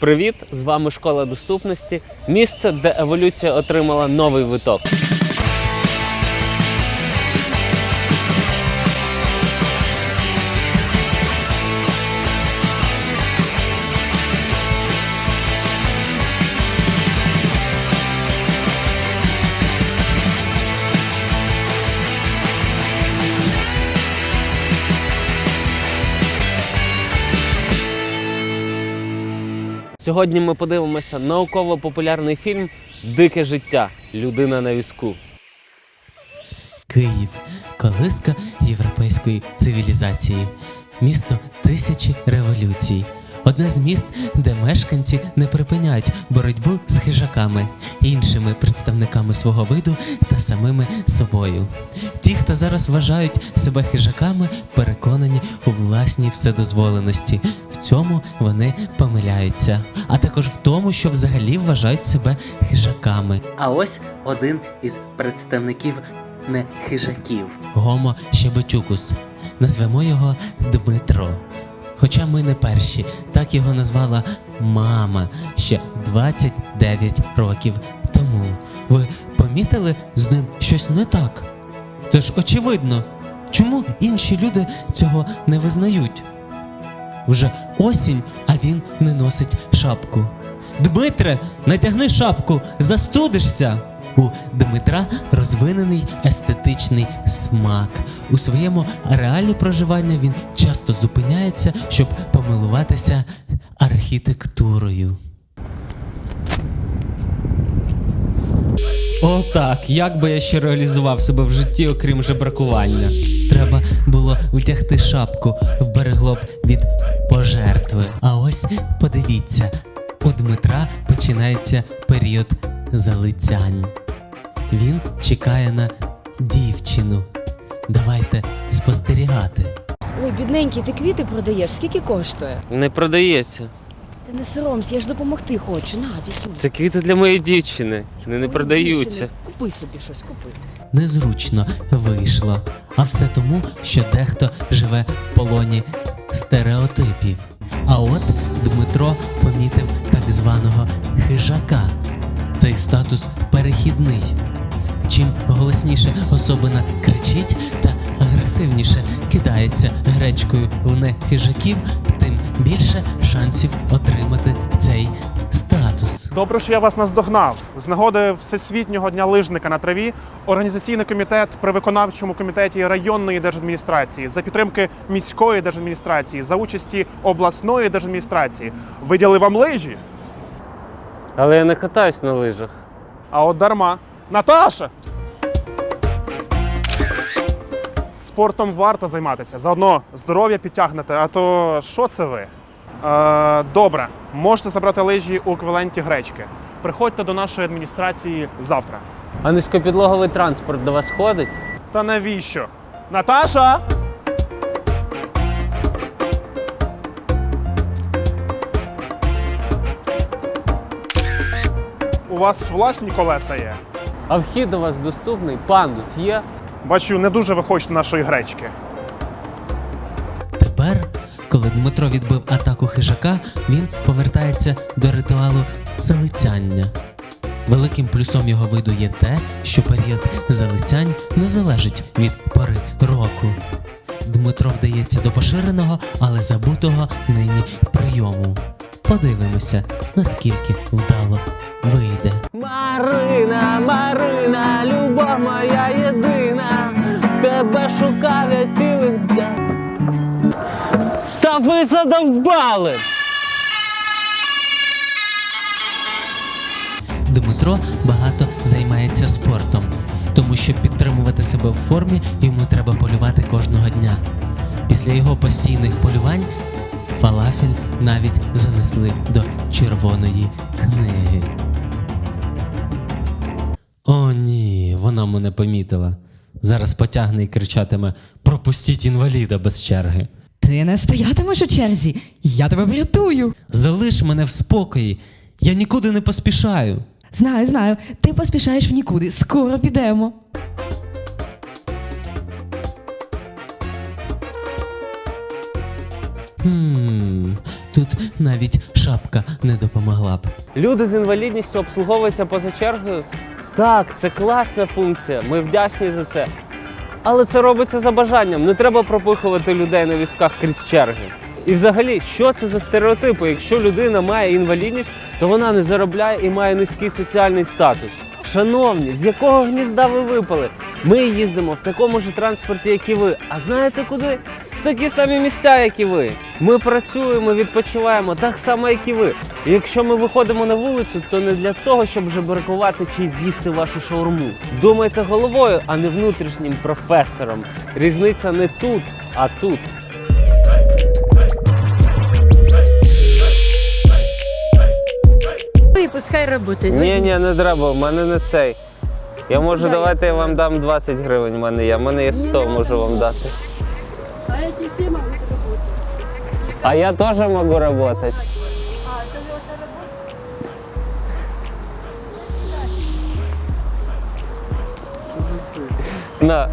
Привіт! З вами школа доступності. Місце, де еволюція отримала новий виток. Сьогодні ми подивимося науково-популярний фільм Дике життя. Людина на візку. Київ колиска європейської цивілізації, місто тисячі революцій. Одне з міст, де мешканці не припиняють боротьбу з хижаками, іншими представниками свого виду та самими собою. Ті, хто зараз вважають себе хижаками, переконані у власній вседозволеності. Цьому вони помиляються, а також в тому, що взагалі вважають себе хижаками. А ось один із представників не хижаків. Гомо Щебетюкус. Назвемо його Дмитро. Хоча ми не перші, так його назвала мама ще 29 років тому. Ви помітили з ним щось не так? Це ж очевидно. Чому інші люди цього не визнають? Вже осінь, а він не носить шапку. Дмитре, натягни шапку, застудишся. У Дмитра розвинений естетичний смак. У своєму реалі проживання він часто зупиняється, щоб помилуватися архітектурою. О, так, як би я ще реалізував себе в житті, окрім жебракування. Треба було вдягти шапку, вберегло б від пожертви. А ось подивіться, у Дмитра починається період залицянь. Він чекає на дівчину. Давайте спостерігати. Ой, бідненький, ти квіти продаєш, скільки коштує? Не продається. Ти не соромся, я ж допомогти хочу. На, візьми. Це квіти для моєї дівчини. Вони не Ой, продаються. дівчине, Купи собі щось, купи. Незручно вийшло. А все тому, що дехто живе в полоні стереотипів. А от Дмитро помітив так званого хижака. Цей статус перехідний. Чим голосніше особина кричить та агресивніше кидається гречкою в нехижаків, тим більше шансів отримати цей. Добре, що я вас наздогнав. З нагоди Всесвітнього дня лижника на траві організаційний комітет при виконавчому комітеті районної держадміністрації за підтримки міської держадміністрації за участі обласної держадміністрації виділи вам лижі. Але я не катаюсь на лижах. А от дарма. Наташа! Спортом варто займатися. Заодно здоров'я підтягнете, а то що це ви? Е, добре, можете забрати лижі у еквіваленті гречки. Приходьте до нашої адміністрації завтра. А низькопідлоговий транспорт до вас ходить? Та навіщо? Наташа! У вас власні колеса є. А вхід у вас доступний, пандус є. Бачу, не дуже ви хочете нашої гречки. Тепер, коли Дмитро відбив атаку хижака, він повертається до ритуалу залицяння. Великим плюсом його виду є те, що період залицянь не залежить від пори року. Дмитро вдається до поширеного, але забутого нині прийому. Подивимося, наскільки вдало вийде. Марина, Марина, любов моя єдина. Тебе шукав я день. Та ви задовбали! Дмитро багато займається спортом, тому щоб підтримувати себе в формі, йому треба полювати кожного дня. Після його постійних полювань фалафель навіть занесли до червоної книги. О, ні, вона мене помітила. Зараз потягне і кричатиме Пропустіть інваліда без черги. Ти не стоятимеш у черзі, я тебе врятую. Залиш мене в спокої. Я нікуди не поспішаю. Знаю, знаю, ти поспішаєш в нікуди, скоро підемо. Хм, Тут навіть шапка не допомогла б. Люди з інвалідністю обслуговуються поза чергою. Так, це класна функція. Ми вдячні за це. Але це робиться за бажанням. Не треба пропихувати людей на візках крізь черги. І взагалі, що це за стереотипи? Якщо людина має інвалідність, то вона не заробляє і має низький соціальний статус. Шановні, з якого гнізда ви випали? Ми їздимо в такому ж транспорті, як і ви. А знаєте куди? В такі самі місця, як і ви. Ми працюємо, відпочиваємо так само, як і ви. І якщо ми виходимо на вулицю, то не для того, щоб жебракувати чи з'їсти вашу шаурму. Думайте головою, а не внутрішнім професором. Різниця не тут, а тут. Пускай работает. Ні, ні, не треба, в мене не цей. Я можу, давайте я вам дам 20 гривень, в мене є. В мене є 100, можу вам дати. А эти все могут работать. А я теж можу працювати. А, ваша работа? На.